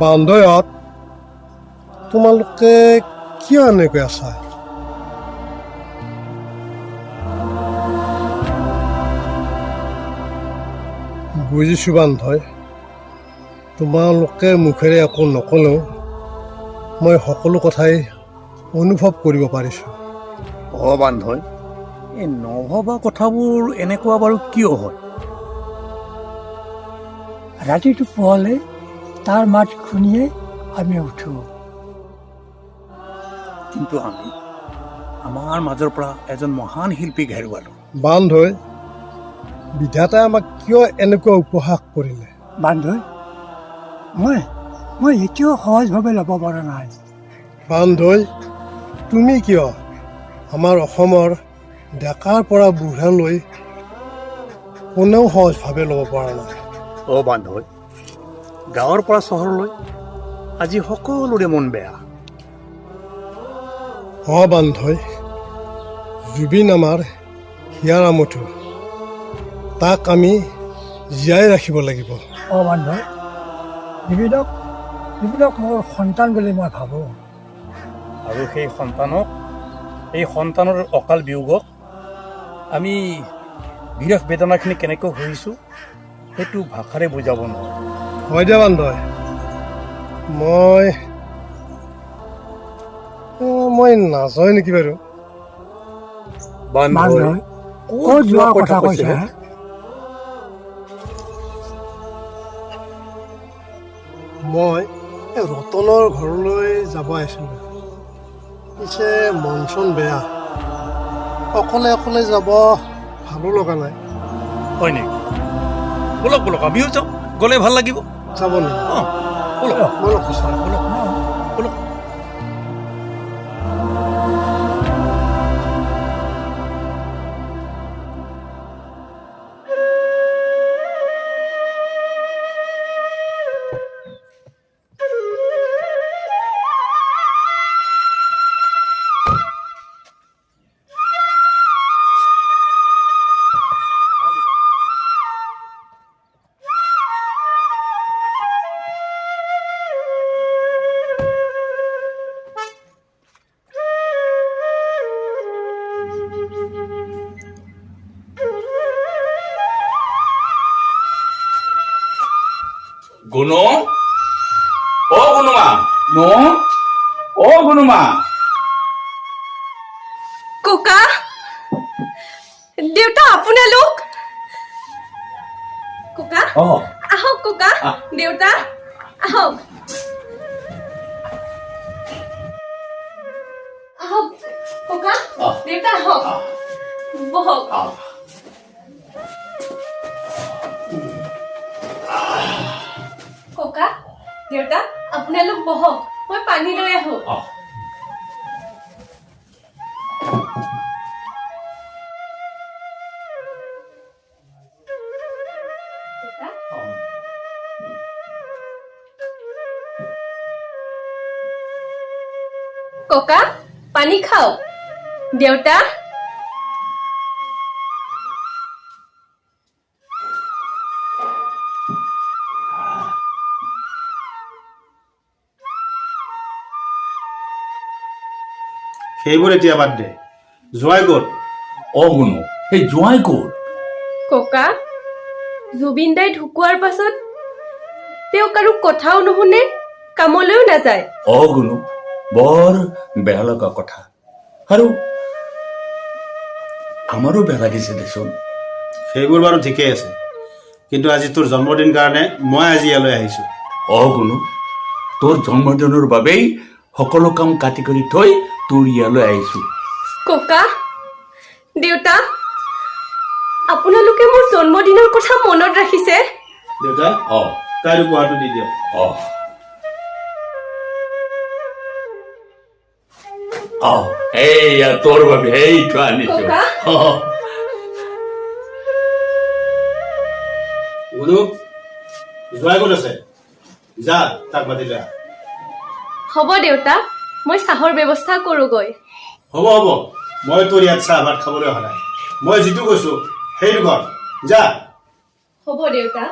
বান্ধয়ত তোমালোকে কিয় এনেকৈ আছা? বুজিছোঁ বান্ধয় তোমালোকে মুখেৰে একো নকলেও মই সকলো কথাই অনুভৱ কৰিব পাৰিছোঁ। অ বান্ধৈ এই নভবা কথাবোৰ এনেকুৱা বাৰু কিয় হয়? ৰাতিটো পুৱালে তাৰ মাত শুনিয়ে আমি উঠো কিন্তু আমি আমাৰ মাজৰ পৰা এজন মহান শিল্পীক হেৰুৱালোঁ বান্ধৈ বিধাতাই আমাক কিয় এনেকুৱা উপহাস কৰিলে? বান্ধৈ মই মই এতিয়াও সহজভাৱে ল'ব পৰা নাই। বান্ধৈ তুমি কিয় আমাৰ অসমৰ ডেকাৰ পৰা বুঢ়ালৈ কোনেও সহজভাৱে ল'ব পৰা নাই? অ বান্ধৈ। গাঁৱৰ পৰা চহৰলৈ আজি সকলোৰে মন বেয়া। অ বান্ধৈ জুবিন আমাৰ হিয়াৰ আমঠু। তাক আমি জীয়াই ৰাখিব লাগিব। অ বান্ধৈ নিবিদক নিবিদক মোৰ সন্তান বুলি মই ভাবোঁ। আৰু সেই সন্তানক এই সন্তানৰ অকাল বিয়োগক আমি বিৰহ বেদনাখিনি কেনেকৈ হৈছোঁ সেইটো ভাষাৰে বুজাব নোৱাৰোঁ। হয় দিয়া বান্ধৈ মই মই নাযাওঁ নেকি বাৰু? ক'ত যোৱাৰ কথা কৈছে মই এই ৰতনৰ ঘৰলৈ যাব আহিছিলোঁ। পিছে মন চন বেয়া? অকলে অকলে যাব ভালো লগা নাই। হয় নেকি? বলক বলক আমিও যাওঁ। গ'লে ভালো লাগিব। যাব নেকি অঁ বলক ব'লক সঁচা বলক গুণু অ গুণুমা ন অ গুণুমা ককা দেউতা আপোনালোক ককা আহক ককা দেউতা আহক আহক ককা দেউতা আহক বহক দেউতা আপোনালোক বহক মই পানী লৈ আহো আহ। ককা, ককা পানী খাওক দেউতা সেইবোৰ এতিয়া বাদ দে। যোৱাই ক'ত? অ গুণু সেই জোঁৱাই ক'ত? ককা জুবিন দাই ঢুকোৱাৰ পাছত তেওঁক আৰু কথাও নুশুনে কামলৈও নাযায়। অ গুণু বৰ বেয়া লগা কথা। আৰু আমাৰো বেয়া লাগিছে দেচোন। সেইবোৰ বাৰু ঠিকেই আছে। কিন্তু আজি তোৰ জন্মদিন কাৰণে মই আজি ইয়ালৈ আহিছোঁ। অ গুণু তোৰ জন্মদিনৰ বাবেই সকলো কাম কাটি কৰি থৈ তোৰ ইয়ালৈ আহিছো। ককা দেউতা আপোনালোকে মোৰ জন্মদিনৰ কথা মনত ৰাখিছে? দেউতা অ তাইৰ উপহাৰটো দি দিয়ক। অ। এইয়া তোৰ বাবে এইটো আনিছো। ককা? অ, ক'ত আছে? যা তাক মাতি যা। হ'ব দেউতা। মই চাহৰ ব্যৱস্থা কৰোঁগৈ। হ'ব হ'ব। মই তোৰ ইয়াত চাহ ভাত খাবলৈ নাই। মই যিটো কৈছোঁ সেইটো কৰ যা। হ'ব দেউতা।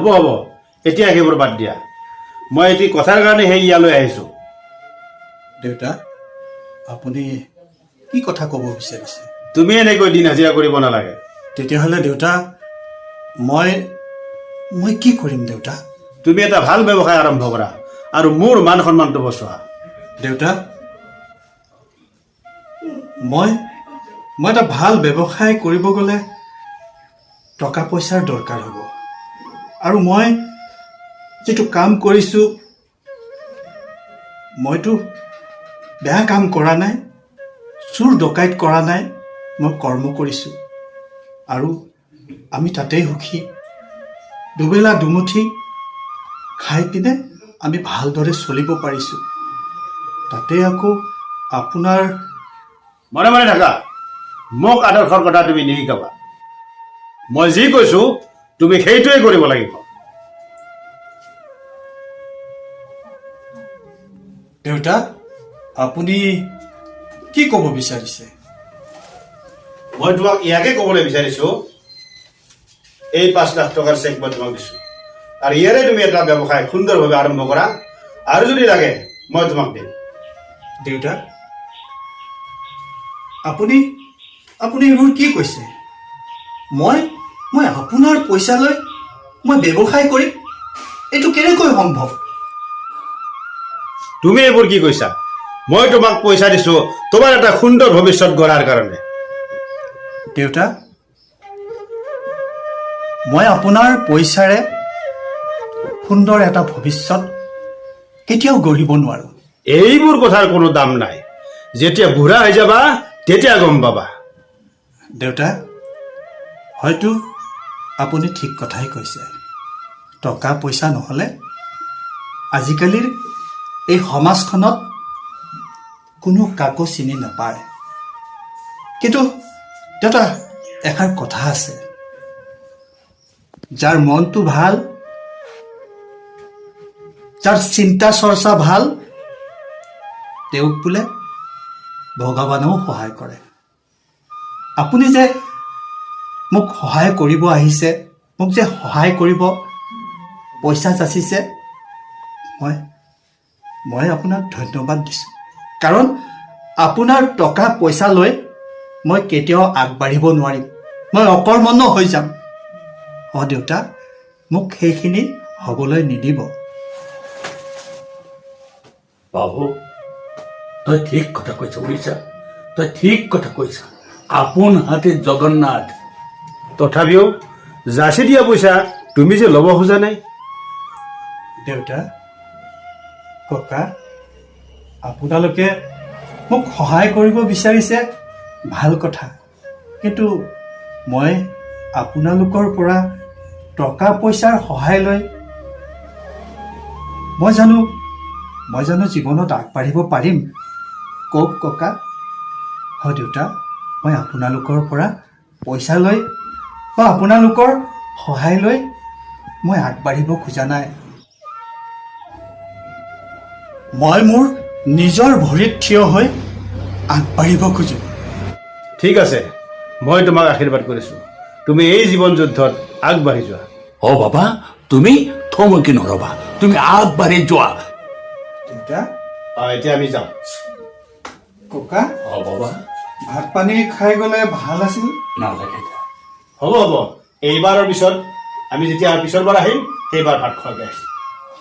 হ'ব হ'ব। এতিয়া সেইবোৰ বাদ দিয়া। মই এটি কথাৰ কাৰণে সেই ইয়ালৈ আহিছোঁ। দেউতা আপুনি কি কথা ক'ব বিচাৰিছে? তুমি এনেকৈ দিন হাজিৰা কৰিব নালাগে। তেতিয়াহ'লে দেউতা মই মই কি কৰিম দেউতা? তুমি এটা ভালো ব্যৱসায় আৰম্ভ কৰা আৰু মোৰ মান সন্মানটো বচোৱা। দেউতা মই মই এটা ভালো ব্যৱসায় কৰিব গ'লে টকা পইচাৰ দৰকাৰ হ'ব। আৰু মই যিটো কাম কৰিছোঁ, মইতো বেয়া কাম কৰা নাই, চুৰ ডকাইত কৰা নাই, মই কৰ্ম কৰিছোঁ। আৰু আমি তাতেই সুখী। দুবেলা দুমুঠি খাই পিনে আমি ভালদৰে চলিব পাৰিছোঁ। তাতে আকৌ আপোনাৰ মনে মনে থাকা। মোক আদৰ্শৰ কথা তুমি নিশিকাবা মই যি কৈছো তুমি সেইটোৱে কৰিব লাগিব। দেউতা আপুনি কি ক'ব বিচাৰিছে? মই তোমাক ইয়াকে ক'বলৈ বিচাৰিছো এই পাঁচ লাখ টকাৰ চেক মই তোমাক দিছো। আৰু ইয়াৰে তুমি এটা ব্যৱসায় সুন্দৰভাৱে আৰম্ভ কৰা আৰু যদি লাগে মই তোমাক দিম। দেউতা আপুনি আপুনি এইবোৰ কি কৈছে? মই মই আপোনাৰ পইচা লৈ মই ব্যৱসায় কৰিম। এইটো কেনেকৈ সম্ভৱ? তুমি এইবোৰ কি কৈছা? মই তোমাক পইচা দিছো তোমাৰ এটা সুন্দৰ ভৱিষ্যত গঢ়াৰ কাৰণে। দেউতা মই আপোনাৰ পইচাৰে সুন্দৰ এটা ভৱিষ্যত কেতিয়াও গঢ়িব নোৱাৰোঁ। এইবোৰ কথাৰ কোনো দাম নাই। যেতিয়া বুঢ়া হৈ যাবা তেতিয়া গম পাবা। দেউতা হয়তো আপুনি ঠিক কথাই কৈছে। টকা পইচা নহ'লে আজিকালিৰ এই সমাজখনত কোনো কাকো চিনি নাপায়। কিন্তু দেউতা এষাৰ কথা আছে। যাৰ মনটো ভালো, যাৰ চিন্তা চৰ্চা ভালো, তেওঁক বোলে ভগৱানেও সহায় কৰে। আপুনি যে মোক সহায় কৰিব আহিছে। মোক যে সহায় কৰিব পইচা যাচিছে মই মই আপোনাক ধন্যবাদ দিছোঁ। কাৰণ আপোনাৰ টকা পইচা লৈ মই কেতিয়াও আগবাঢ়িব নোৱাৰিম। মই অকৰ্মণ্য হৈ যাম। অঁ দেউতা মোক সেইখিনি হ'বলৈ নিদিব। বাবু তই ঠিক কথা কৈছ বুজিছা? তই ঠিক কথা কৈছা। আপোন হাতে জগন্নাথ তথাপিও যাচি দিয়া পইচা তুমি যে ল'ব খোজা নাই। দেউতা ককা আপোনালোকে মোক সহায় কৰিব বিচাৰিছে ভাল কথা। কিন্তু মই আপোনালোকৰ পৰা টকা পইচাৰ সহায় লৈ মই জানো মই জানো জীৱনত আগবাঢ়িব পাৰিম। কওক ককা হয় দেউতা মই আপোনালোকৰ পৰা পইচা লৈ বা আপোনালোকৰ সহায় লৈ মই আগবাঢ়িব খোজা নাই। মই মোৰ নিজৰ ভৰিত থিয় হৈ আগবাঢ়িব খোজোঁ। ঠিক আছে মই তোমাক আশীৰ্বাদ কৰিছো। তুমি এই জীৱন যুদ্ধত আগবাঢ়ি যোৱা। অ বাবা তুমি থমকি নৰবা তুমি আগবাঢ়ি যোৱা। দেউতা অ, এতিয়া আমি যাওঁ ককা? অ বাবা। ভাত পানী খাই গ'লে ভালো আছিল? নালাগে। হ'ব হ'ব। এইবাৰৰ পিছত আমি যেতিয়া পিছৰবাৰ আহিম সেইবাৰ ভাত খোৱাকৈ আহিম।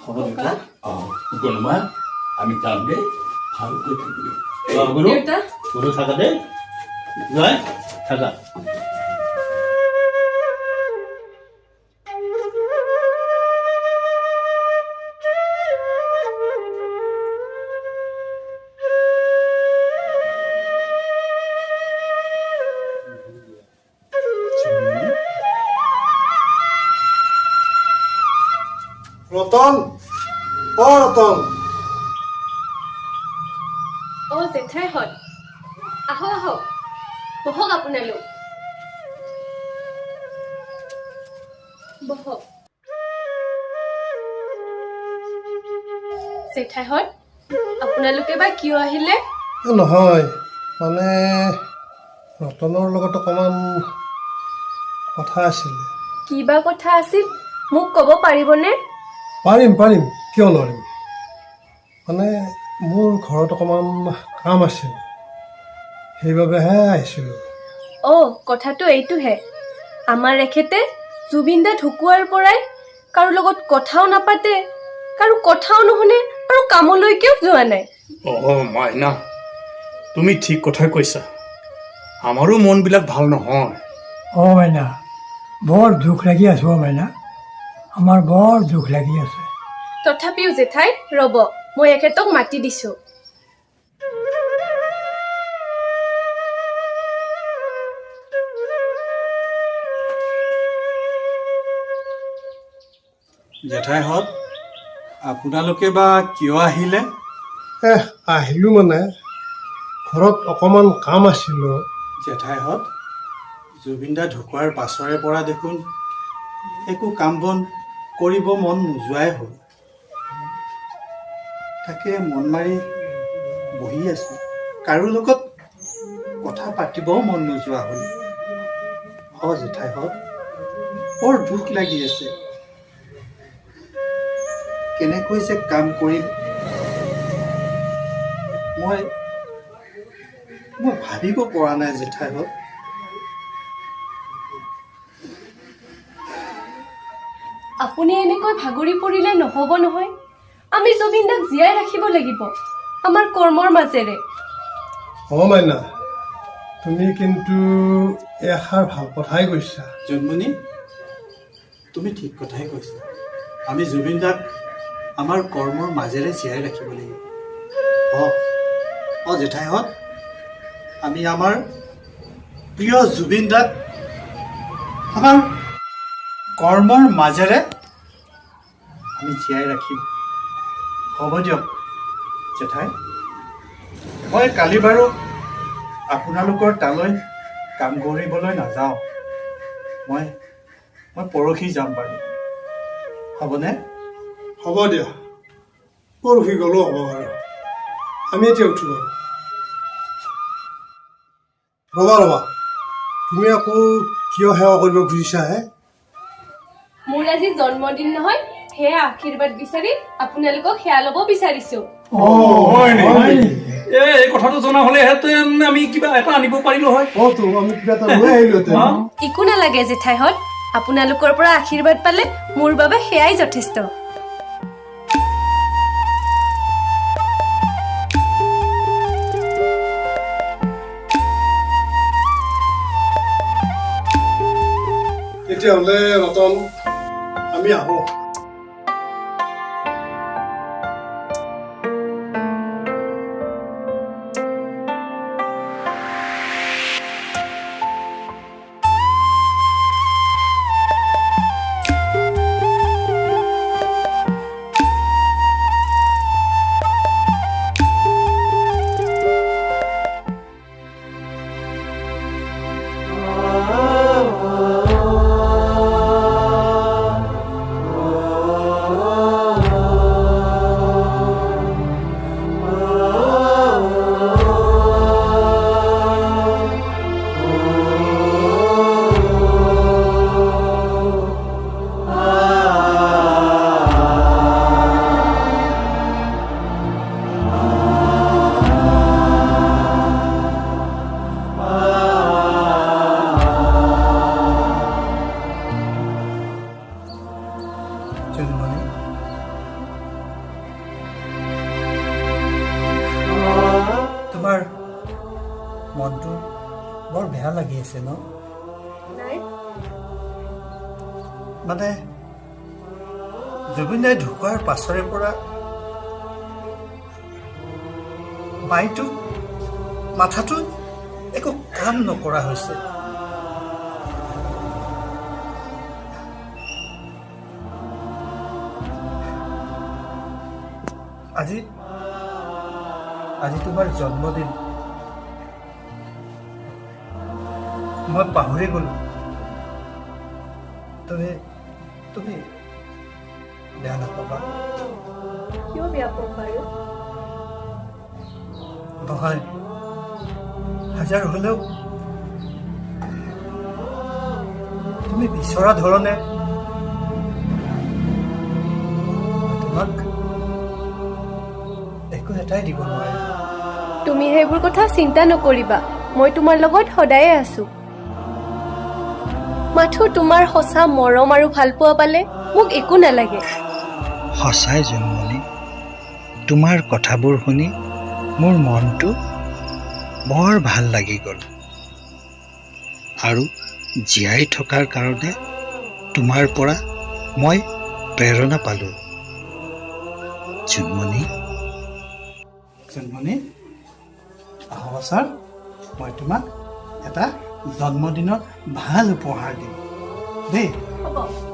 হ'ব দেউতা। অঁ গণমা আমি যাম দেই ভালকৈ থাকিবি। অ, গুৰু। গুৰু থাকা দেই জয়। থাকা। ৰতন অ ৰতন অ জেঠাই হয় আহক আহক বহক আপোনালোক। বহক। জেঠাইহঁত আপোনালোকে বা কিয় আহিলে? নহয় মানে ৰতনৰ লগত অকণমান কথা আছিলে। কি বা কথা আছিল মোক ক'ব পাৰিবনে? পাৰিম পাৰিম। কিয় নোৱাৰিম? মানে মোৰ ঘৰত অকণমান কাম আছিল। সেইবাবেহে আহিছিলোঁ। অঁ কথাটো এইটোহে। আমাৰ এখেতে জুবিন দা ঢুকুৱাৰ পৰাই কাৰো লগত কথাও নাপাতে কাৰো কথাও নুশুনে আৰু কামলৈকেও যোৱা নাই। অ' মাইনা তুমি ঠিক কথাই কৈছা। আমাৰো মনবিলাক ভালো নহয়। অঁ মাইনা বৰ দুখ লাগি আছোঁ অঁ মাইনা। আমাৰ বৰ দুখ লাগি আছে। তথাপিও জেঠাই ৰ'ব মই এখেতক মাতি দিছোঁ। জেঠাইহঁত আপোনালোকে বা কিয় আহিলে? এহ আহিলোঁ মানে ঘৰত অকণমান কাম আছিলোঁ জেঠাইহঁত জুবিনদা ঢুকোৱাৰ পাছৰে পৰা দেখোন একো কাম বন কৰিব মন নোযোৱাই হ'ল। তাকে মন মাৰি বহি আছোঁ। কাৰো লগত কথা পাতিবও মন নোযোৱা হ'ল। অ জেঠাইহঁত বৰ দুখ লাগি আছে। কেনেকৈ যে কাম কৰিম? মই মই ভাবিব পৰা নাই জেঠাইহঁত। আপুনি এনেকৈ ভাগৰি পৰিলে নহ'ব নহয়। আমি জুবিনদাক জীয়াই ৰাখিব লাগিব আমাৰ কৰ্মৰ মাজেৰে। অঁ মাইনা তুমি কিন্তু এষাৰ ভালো কথাই কৈছা। জন্মনি তুমি ঠিক কথাই কৈছা। আমি জুবিন দাক আমাৰ কৰ্মৰ মাজেৰে জীয়াই ৰাখিব লাগিব। অঁ অঁ জেঠাইহঁত আমি আমাৰ প্ৰিয় জুবিন দাক আমাৰ কৰ্মৰ মাজেৰে আমি জীয়াই ৰাখিম। হ'ব দিয়ক জেঠাই। মই কালি বাৰু আপোনালোকৰ তালৈ কাম কৰিবলৈ নাযাওঁ। মই মই পৰহি যাম বাৰু। হ'বনে? হ'ব দিয়া। পৰহি গ'লেও হ'ব বাৰু। আমি এতিয়া উঠো বাৰু। ৰ'বা ৰ'বা। তুমি আকৌ কিয় সেৱা কৰিব খুজিছাহে মোৰ আজি জন্মদিন নহয় সেয়া আশীৰ্বাদ বিচাৰি আপোনালোকক সেয়া ল'ব বিচাৰিছোঁ। এই কথাটো জনা হ'লেহেঁতেন আমি কিবা এটা আনিব পাৰিলো হয়। অঁ তো আমি কিবা এটা একো নালাগে জেঠাইহঁত। আপোনালোকৰ পৰা আশীৰ্বাদ পালে মোৰ বাবে সেয়াই যথেষ্ট। তেতিয়াহ'লে ৰতন আমি আহোঁ। মানে জুবিন দাই ঢুকোৱাৰ পাছৰে পৰা মাইটো, মাথাটো একো কাম নকৰা হৈছে। আজি আজি তোমাৰ জন্মদিন। মই পাহৰি গলো। তুমি তুমি নাপাবা কিয় বেয়া পাম বাৰু নহয় হাজাৰ হ'লেও তুমি বিচৰা ধৰণে তোমাক একো এটাই দিব নোৱাৰে। তুমি সেইবোৰ কথা চিন্তা নকৰিবা। মই তোমাৰ লগত সদায়ে আছো। মাথো তোমাৰ সঁচা মৰম আৰু ভালপোৱা পালে মোক একো নালাগে। সঁচাই জন্মনি তোমাৰ কথাবোৰ শুনি মোৰ মনটো বৰ ভাল লাগি গ'ল। আৰু জীয়াই থকাৰ কাৰণে তোমাৰ পৰা মই প্ৰেৰণা পালোঁ। জন্মনি জন্মনি অহা বছৰ মই তোমাক এটা জন্মদিনত ভালো উপহাৰ দিম। দেই। হ'ব।